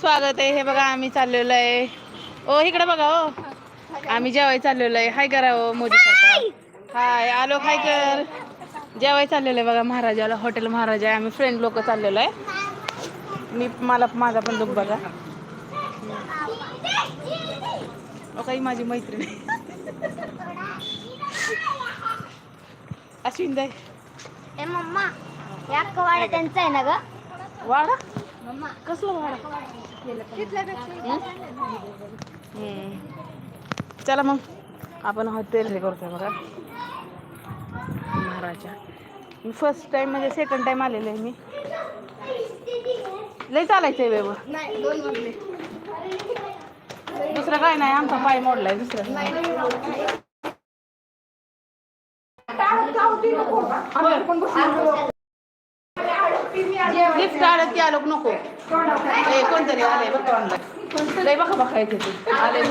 स्वागत आहे. हे बघा आम्ही चाललेलो आहे. ओ इकडे बघा ओ. आम्ही जेवाय चाललेलो आहे. हाय करा ओ मोदी सरकार. हाय आलो हाय कर. जेवाय चाललेलो आहे बघा महाराजाला. हॉटेल महाराजा आहे. आम्ही फ्रेंड लोक चाललेलो आहे. मी मला माझा पण लोक बघा. काही माझी मैत्रीण. अश्विन ए मम्मा या त्यांचा आहे ना ग? वाडा? चला मग आपण हॉटेल हे करतोय बघा. महाराजा. मी फर्स्ट टाइम म्हणजे सेकंड टाइम आलेले आहे मी. लय चालायचं आहे वाजले दुसरं काय नाही आमचा पाय मोडलाय दुसरं. लिफ्ट आलं की आलो? नको कोणतरी आलंय बघा. लय बघा बघा येते ते. आले